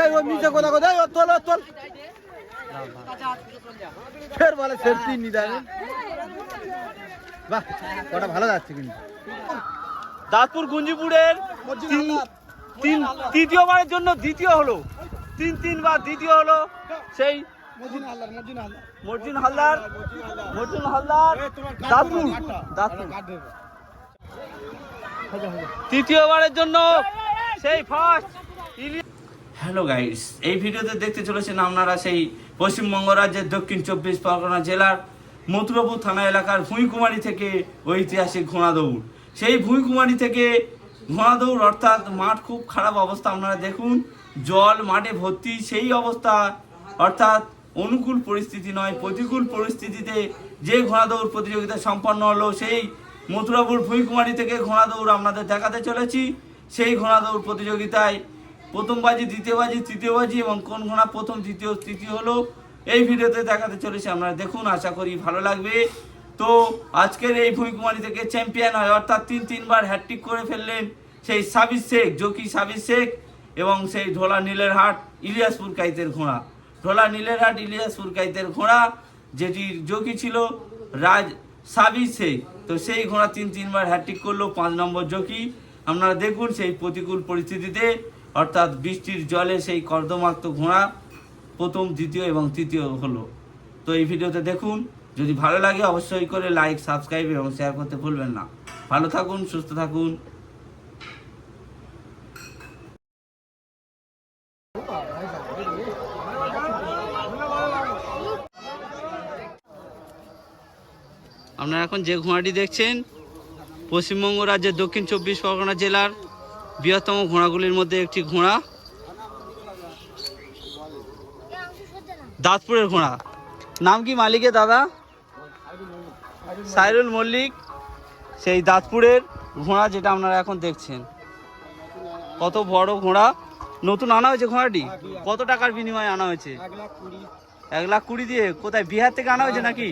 এই নিচে কথা কথা তোল তোল। ফের বলে সেফটি নি দেয় বাহ ওটা ভালো যাচ্ছে কিন্তু। দাঁতপুর গুঞ্জিপুরের তিন- তিন তৃতীয়বারের জন্য দ্বিতীয় হলো। তিন তিনবার দ্বিতীয় হলো সেই মর্জিন হালদার মর্জিন হালদার। দাঁতপুর। দাঁতপুর। তৃতীয়বারের জন্য সেই ফার্স্ট হ্যালো গাইস এই ভিডিওতে দেখতে চলেছেন আপনারা সেই পশ্চিমবঙ্গ রাজ্যের দক্ষিণ চব্বিশ পরগনা জেলার মথুরাপুর থানা এলাকার ভুঁইকুমারি থেকে ঐতিহাসিক ঘোড়া দৌড় সেই ভুঁইকুমারি থেকে ঘোড়া দৌড় অর্থাৎ মাঠ খুব খারাপ অবস্থা, আপনারা দেখুন। জল মাঠে ভর্তি, সেই অবস্থা। অর্থাৎ অনুকূল পরিস্থিতি নয়, প্রতিকূল পরিস্থিতিতে যে ঘোড়া দৌড় প্রতিযোগিতা সম্পন্ন হলো, সেই মথুরাপুর ভুঁইকুমারি থেকে ঘোড়া দৌড় আপনাদের দেখাতে চলেছি। সেই ঘোড়া দৌড় প্রতিযোগিতায় প্রথম বাজি দ্বিতীয় বাজি তৃতীয় বাজি এবং কোন ঘোড়া প্রথম, দ্বিতীয়, তৃতীয় হলো, এই ভিডিওতে দেখাতে চলেছে। আপনারা দেখুন, আশা করি ভালো লাগবে। তো আজকের এই ভূমিকুমারী থেকে চ্যাম্পিয়ন হয়, অর্থাৎ তিন, তিনবার হ্যাট্রিক করে ফেললেন সেই সাবির শেখ, জকি সাবির শেখ এবং সেই ঢোলা নীলের হাট, ইলিয়াসপুর কাইতের ঘোড়া। ঢোলা নীলের হাট, ইলিয়াসপুর কাইতের ঘোড়া, যেটির জকি ছিল রাজ সাবির শেখ। তো সেই ঘোড়া তিন তিনবার হ্যাট্রিক করল, পাঁচ নম্বর জকি আপনারা দেখুন সেই প্রতিকূল পরিস্থিতিতে, অর্থাৎ বৃষ্টির জলে সেই কর্দমাক্ত ঘোড়া প্রথম, দ্বিতীয় এবং তৃতীয় হলো। তো এই ভিডিওতে দেখুন, যদি ভালো লাগে অবশ্যই করে লাইক সাবস্ক্রাইব এবং শেয়ার করতে ভুলবেন না। ভালো থাকুন, সুস্থ থাকুন। আপনারা এখন যে ঘোড়াটি দেখছেন, পশ্চিমবঙ্গ রাজ্যের দক্ষিণ চব্বিশ পরগনা জেলার বৃহত্তম ঘোড়াগুলির মধ্যে একটি ঘোড়া। দাঁতপুরের ঘোড়া। নাম কি মালিকের দাদা? সাইরুল মল্লিক। সেই দাঁতপুরের ঘোড়া যেটা আপনারা এখন দেখছেন। কত বড় ঘোড়া। নতুন আনা হয়েছে ঘোড়াটি? কত টাকার বিনিময়ে আনা হয়েছে? এক লাখ কুড়ি দিয়ে। কোথায় বিহার থেকে আনা হয়েছে নাকি?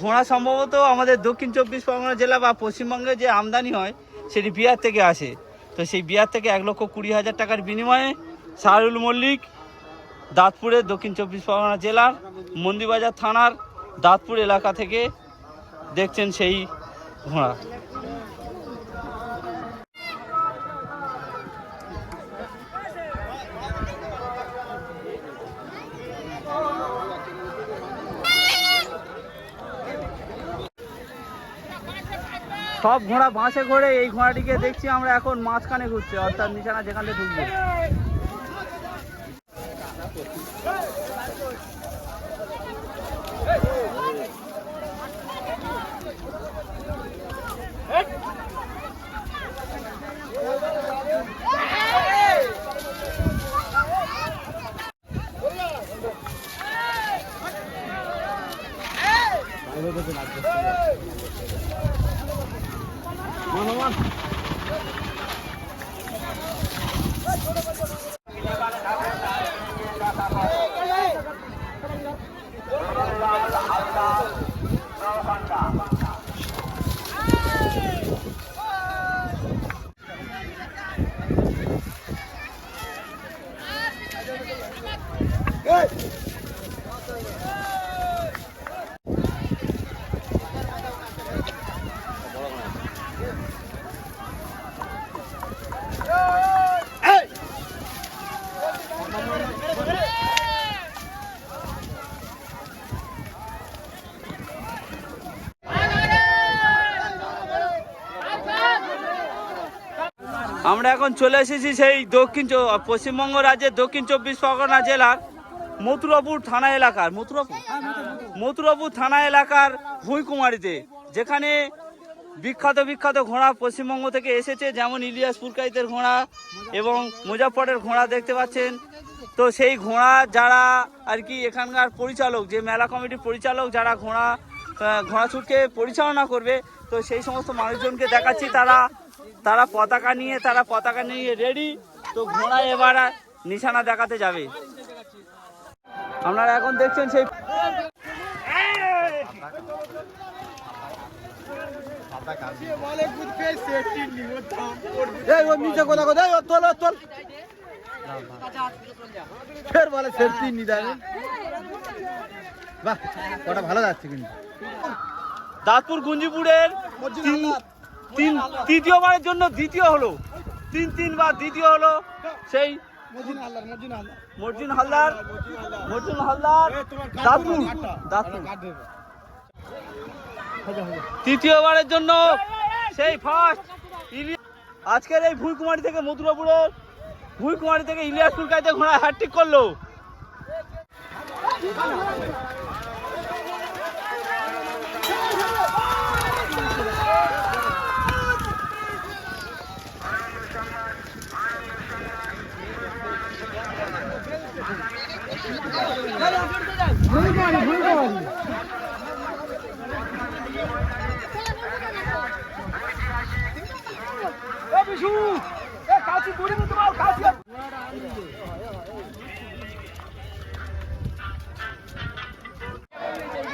ঘোড়া সম্ভবত আমাদের দক্ষিণ চব্বিশ পরগনা জেলা বা পশ্চিমবঙ্গে যে আমদানি হয়, সেটি বিহার থেকে আসে। তো সেই বিহার থেকে এক লক্ষ কুড়ি হাজার টাকার বিনিময়ে শাহরুল মল্লিক দাঁতপুরের দক্ষিণ চব্বিশ পরগনা জেলার মন্দিবাজার থানার দাঁতপুর এলাকা থেকে দেখছেন সেই ঘোড়া। সব ঘোড়া বাঁশে ঘোরে এই ঘোড়াটিকে দেখছি, আমরা এখন মাঝখানে ঘুরছে, অর্থাৎ নিশানা যেখানে ঢুকবে। Come on. আমরা এখন চলে এসেছি সেই দক্ষিণ পশ্চিমবঙ্গ রাজ্যের দক্ষিণ চব্বিশ পরগনা জেলার মথুরাপুর থানা এলাকার, মথুরাপুর? মথুরাপুর থানা এলাকার ভুঁইকুমারিতে, যেখানে বিখ্যাত বিখ্যাত ঘোড়া পশ্চিমবঙ্গ থেকে এসেছে, যেমন ইলিয়াস পুরকাইতের ঘোড়া এবং মুজাফরের ঘোড়া দেখতে পাচ্ছেন। তো সেই ঘোড়া যারা আর কি এখানকার পরিচালক, যে মেলা কমিটির পরিচালক যারা ঘোড়া ঘোড়া ছুটকে পরিচালনা করবে, তো সেই সমস্ত মানুষজনকে দেখাচ্ছি, তারা তারা পতাকা নিয়ে তারা পতাকা নিয়ে রেডি তো ঘোড়া এবার নিশানা দেখাতে যাবে। আপনারা এখন দেখছেন সেই ফের বলে সেফটি বাহ ভালো যাচ্ছে কিন্তু। দাঁতপুর গুঞ্জিপুরের তিন- তৃতীয়বারের জন্য দ্বিতীয় হলো। তিন তিনবার দ্বিতীয় হলো সেই মর্জিন হালদার মর্জিন হালদার। দাঁতপুর দাঁতপুর তৃতীয়বারের জন্য সেই ফার্স্ট আজকের এই ভুঁইকুমারি থেকে মথুরাপুরের ভুঁইকুমারি থেকে ইলিয়াসপুর কাইতে ঘোড়া হ্যাট্রিক করল।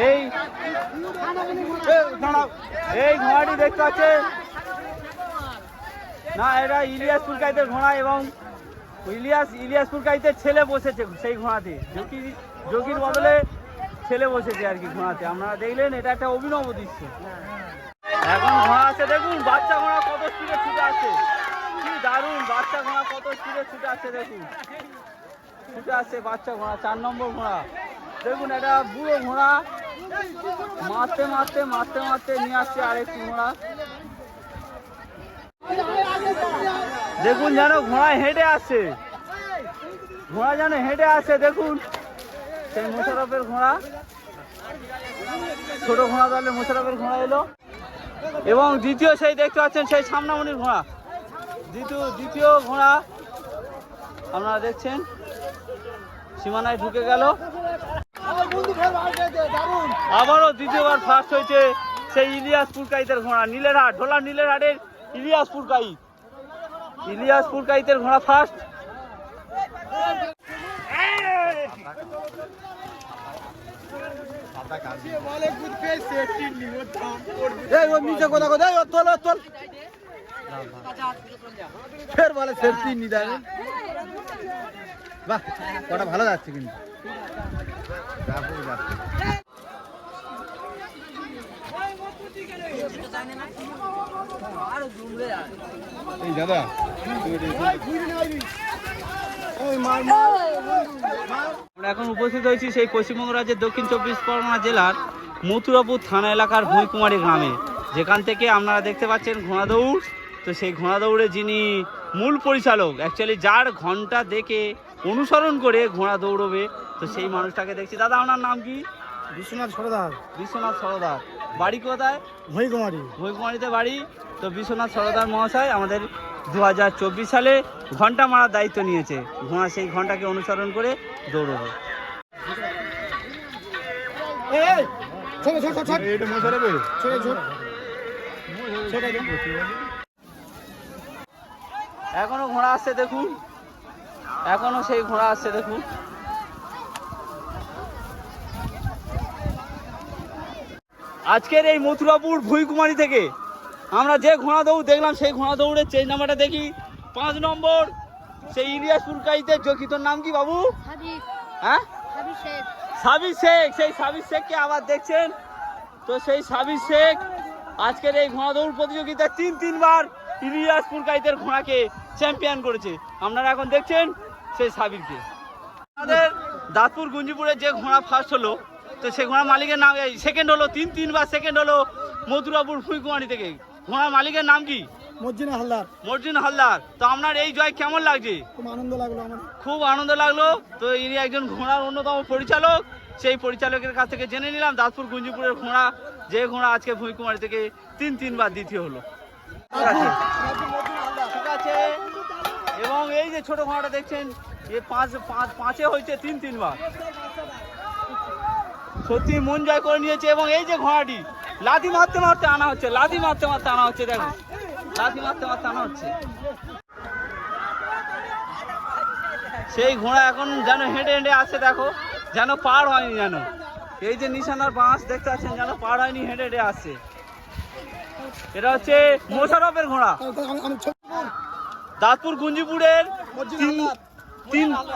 এই এই ঘোড়াটি দেখতে পাচ্ছেন? না এটা ইলিয়াস পুরকাইতের ঘোড়া এবং ইলিয়াস ইলিয়াস পুরকাইতের ছেলে বসেছে সেই ঘোড়াতে। যোগী যোগীর বদলে ছেলে বসেছে আর কি ঘোড়াতে। আপনারা দেখলেন, এটা একটা অভিনব দৃশ্য। এখন ঘোড়া আছে, দেখুন, বাচ্চা ঘোড়া কত স্পিডে ছুটে আসছে। কি দারুণ, বাচ্চা ঘোড়া কত স্পিডে ছুটে আসছে, দেখুন। ছুটে আসছে বাচ্চা ঘোড়া, চার নম্বর ঘোড়া। দেখুন, এটা বুড়ো ঘোড়া। মারতে মারতে মারতে মারতে নিয়ে আসছে আরেকটি ঘোড়া। দেখুন যেন ঘোড়া হেঁটে আসছে। ঘোড়া যেন হেঁটে আসছে, দেখুন। সেই মোশারফের ঘোড়া। ছোট ঘোড়া তাহলে মোশারফের ঘোড়া এলো। এবং দ্বিতীয় সেই দেখতে পাচ্ছেন, সেই সামনামনির ঘোড়া। দ্বিতীয় দ্বিতীয় ঘোড়া আপনারা দেখছেন, সীমানায় ঢুকে গেল। আবারও দ্বিতীয়বার ফার্স্ট হয়েছে সেই ইলিয়াস পুরকাইতের ঘোড়া নীলের নীলেরহাট, ঢোলা নীলেরহাটের ইলিয়াস পুরকাইত ইলিয়াস পুরকাইতের ঘোড়া ফার্স্ট ফের বলে সেফটি নি ভালো যাচ্ছে কিন্তু। এই দাদা। আমরা এখন উপস্থিত হয়েছি সেই পশ্চিমবঙ্গ রাজ্যের দক্ষিণ চব্বিশ পরগনা জেলার মথুরাপুর থানা এলাকার ভুঁইকুমারী গ্রামে। যেখান থেকে আপনারা দেখতে পাচ্ছেন ঘোড়া দৌড় তো সেই ঘোড়া দৌড়ে যিনি মূল পরিচালক অ্যাকচুয়ালি যার ঘণ্টা দেখে অনুসরণ করে ঘোড়া দৌড়বে, তো সেই মানুষটাকে দেখছি। দাদা, আপনার নাম কি? বিশ্বনাথ সরদার। বিশ্বনাথ সরদার। বাড়ি কোথায়? ভৈকুমারী ভুঁইকুমারিতে বাড়ি। তো বিশ্বনাথ সরদার মহাশয় আমাদের দু হাজার চব্বিশ সালে ঘণ্টা মারার দায়িত্ব নিয়েছে। ঘোড়া সেই ঘন্টাকে অনুসরণ করে দৌড়বে। এখনও ঘোড়া আসছে দেখুন। এখনও সেই ঘোড়া আসছে দেখুন। আজকের এই মথুরাপুর ভুইকুমারি থেকে আমরা যে ঘোড়া দৌড় দেখলাম সেই ঘোড়া দৌড়ের চেঞ্জ নাম্বারটা দেখি। পাঁচ নম্বর সেই ইলিয়াস পুরকাইতে যোগী তোর নাম কি বাবু? হ্যাঁ? সাবির শেখ সেই সাবির শেখকে আবার দেখছেন। তো সেই সাবির শেখ আজকের এই ঘোড়া দৌড় প্রতিযোগিতায় তিন তিনবার ইলিয়াস পুরকাইতের ঘোড়াকে চ্যাম্পিয়ন করেছে। আপনারা এখন দেখছেন সেই সাবিরকে। আমাদের দাঁতপুর গুঞ্জিপুরের যে ঘোড়া ফার্স্ট হলো তো সেই ঘোড়া মালিকের নাম এই সেকেন্ড হলো তিন তিনবার সেকেন্ড হলো মথুরাপুর ফুইকুমারি থেকে। ঘোড়া মালিকের নাম কি? মজ্জিনা হালদার। মর্জিন হালদার। তো আপনার এই জয় কেমন লাগছে? খুব আনন্দ লাগল আমার খুব আনন্দ লাগল। তো ইনি একজন ঘোড়ার অন্যতম পরিচালক। সেই পরিচালকের কাছ থেকে জেনে নিলাম দাসপুর গুঞ্জিপুরের ঘোড়া। যে ঘোড়া আজকে ভূমিকুমারী থেকে তিন তিনবার দ্বিতীয় হলো। ঠিক আছে? ঠিক আছে? এবং এই যে ছোট ঘোড়াটা দেখছেন এ পাঁচ পাঁচ পাঁচে হয়েছে তিন তিনবার। সত্যি মন জয় করে নিয়েছে এবং এই যে ঘোড়াটি, লাথি মারতে মারতে আনা হচ্ছে, লাথি মারতে মারতে আনা হচ্ছে, দেখো। লাথি মারতে মারতে আনা হচ্ছে। সেই ঘোড়া এখন যেন হেঁটে হেঁটে আসছে দেখো। যেন পার হয়নি যেন। এই যে নিশানার বাঁশ দেখতে পাচ্ছেন, যেন পার হয়নি, হেঁটে হেঁটে আসছে এটা হচ্ছে মোশারফের ঘোড়া। দাঁতপুর গুঞ্জিপুরের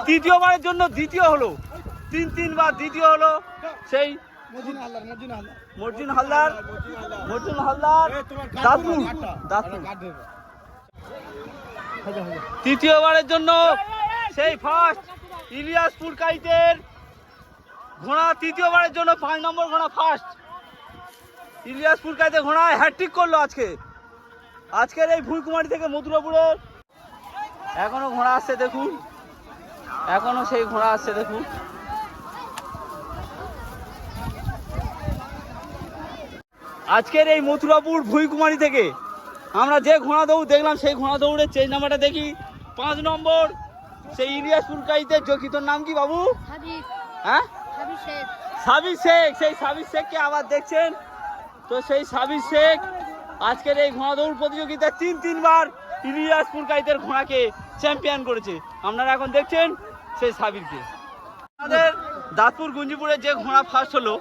তৃতীয়বারের জন্য দ্বিতীয় হলো। তিন তিনবার দ্বিতীয় হলো। সেই মর্জিন হালদার মর্জিন হালদার। দাঁতপুর দাঁতপুর তৃতীয়বারের জন্য সেই ফার্স্ট ইলিয়াস পুরকাইতের ঘোড়া তৃতীয়বারের জন্য পাঁচ নম্বর ঘোড়া ফার্স্ট ইলিয়াস পুরকাইতে ঘোড়া হ্যাট্রিক করল আজকে। আজকের এই ভুঁইকুমারি থেকে মথুরাপুরের। এখনও ঘোড়া আসছে দেখুন। এখনও সেই ঘোড়া আসছে দেখুন। আজকের এই মথুরাপুর ভুঁইকুমারি থেকে আমরা যে ঘোড়া দৌড় দেখলাম সেই ঘোড়া দৌড়ের চেঞ্জ নাম্বারটা দেখি। পাঁচ নম্বর সেই ইলিয়াসপুর কাইতে যোগী তোর নাম কি বাবু? হ্যাঁ? হাবিব শেখ। সাবির শেখ সেই সাবির শেখকে আবার দেখছেন। তো সেই সাবির শেখ আজকের এই ঘোড়া দৌড় প্রতিযোগিতায় তিন তিনবার ইলিয়াসপুর কাইতের ঘোড়াকে চ্যাম্পিয়ন করেছে। আপনারা এখন দেখছেন সেই সাবিরকে আমাদের দাঁতপুর গুঞ্জিপুরে যে ঘোড়া ফার্স্ট হলো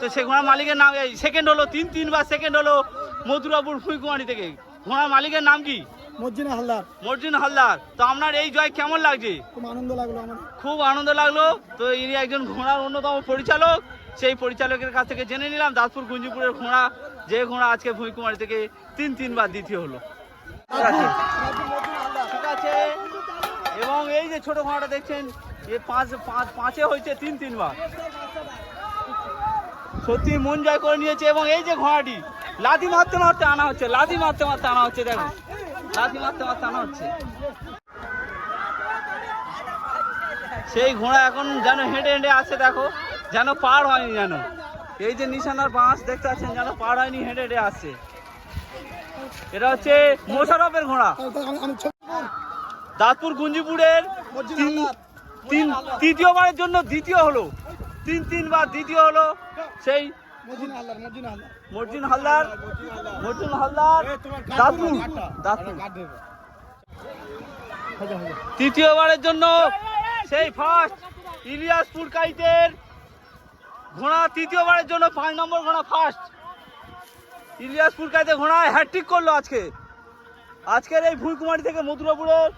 তো সেই ঘোড়া মালিকের নাম এই সেকেন্ড হলো তিন তিনবার সেকেন্ড হলো মধুরাপুর ফুইকুমারি থেকে। ঘোড়া মালিকের নাম কি? মর্জিনা হালদার। মর্জিন হালদার। তো আপনার এই জয় কেমন লাগছে? খুব আনন্দ লাগল আমার। খুব আনন্দ লাগল। তো ইনি একজন ঘোড়ার অন্যতম পরিচালক। সেই পরিচালকের কাছ থেকে জেনে নিলাম দাসপুর গুঞ্জিপুরের ঘোড়া। যে ঘোড়া আজকে ভূমিকুমারী থেকে তিন তিনবার দ্বিতীয় হলো। ঠিক আছে? এবং এই যে ছোট ঘোড়াটা দেখছেন এ পাঁচ পাঁচ পাঁচে হয়েছে তিন তিনবার সত্যি মন জয় করে নিয়েছে এবং এই যে ঘোড়াটি, লাথি মারতে মারতে আনা হচ্ছে, লাথি মারতে মারতে আনা হচ্ছে, দেখো। লাথি মারতে মারতে আনা হচ্ছে। সেই ঘোড়া এখন যেন হেঁটে হেঁটে আসছে দেখো, যেন পার হয়নি যেন। এই যে নিশানার বাঁশ দেখতে পাচ্ছেন, যেন পার হয়নি, হেঁটে হেঁটে আসছে এটা হচ্ছে মোশারফের ঘোড়া। দাঁতপুর গুঞ্জিপুরের তৃতীয়বারের জন্য দ্বিতীয় হলো। তিন তিনবার দ্বিতীয় হলো। সেই মর্জিনা হালদার মর্জিনা হালদার। তৃতীয়বারের জন্য সেই ফার্স্ট ইলিয়াসপুর কাইতের ঘোড়া তৃতীয়বারের জন্য পাঁচ নম্বর ঘোড়া ফার্স্ট ইলিয়াসপুর কাইতে ঘোড়া হ্যাট্রিক করল আজকে। আজকের এই ভুঁইকুমারি থেকে মথুরাপুরের